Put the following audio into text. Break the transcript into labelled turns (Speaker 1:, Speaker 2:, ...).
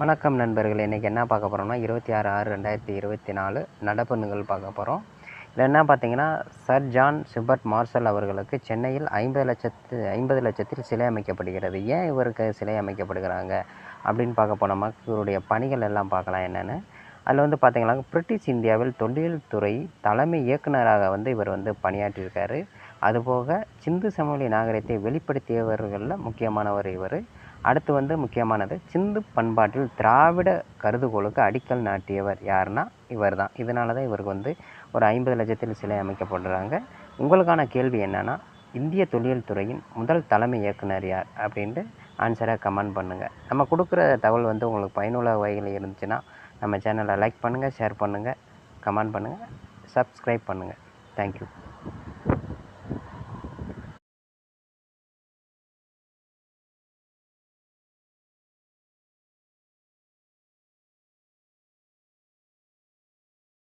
Speaker 1: வணக்கம் நண்பர்கள் இன்றைக்கி என்ன பார்க்க போகிறோம்னா இருபத்தி ஆறு ஆறு ரெண்டாயிரத்தி இருபத்தி நாலு நடப்பு நிகழ்வு பார்க்க போகிறோம் இதில் என்ன பார்த்தீங்கன்னா சர் ஜான் சிபர்ட் மார்ஷல் அவர்களுக்கு சென்னையில் ஐம்பது லட்சத்து ஐம்பது லட்சத்தில் சிலை அமைக்கப்படுகிறது. ஏன் இவருக்கு சிலை அமைக்கப்படுகிறாங்க அப்படின்னு பார்க்க போனோம்னா இவருடைய பணிகள் எல்லாம் பார்க்கலாம் என்னென்னு. அதில் வந்து பார்த்தீங்கன்னா பிரிட்டிஷ் இந்தியாவில் தொழில்துறை துறை தலைமை இயக்குனராக வந்து இவர் வந்து பணியாற்றியிருக்காரு. அதுபோக சிந்து சமவெளி நாகரிகத்தை வெளிப்படுத்தியவர்களில் முக்கியமானவர் இவர். அடுத்து வந்து முக்கியமானது சிந்து பண்பாட்டில் திராவிட கருதுகோளுக்கு அடிக்கல் நாட்டியவர் யாருன்னா இவர் தான் இதனால தான் இவருக்கு வந்து ஒரு ஐம்பது லட்சத்தில் சிலை அமைக்கப்படுறாங்க. உங்களுக்கான கேள்வி என்னென்னா இந்திய தொழில் துறையின் முதல் தலைமை இயக்குனர் யார்? அப்படின்ட்டு ஆன்சரை கமெண்ட் பண்ணுங்கள் நம்ம கொடுக்குற தகவல் வந்து உங்களுக்கு பயனுள்ள வகையில் இருந்துச்சுன்னா நம்ம சேனலை லைக் பண்ணுங்கள் ஷேர் பண்ணுங்கள் கமெண்ட் பண்ணுங்கள் சப்ஸ்கிரைப் பண்ணுங்கள் தேங்க்யூ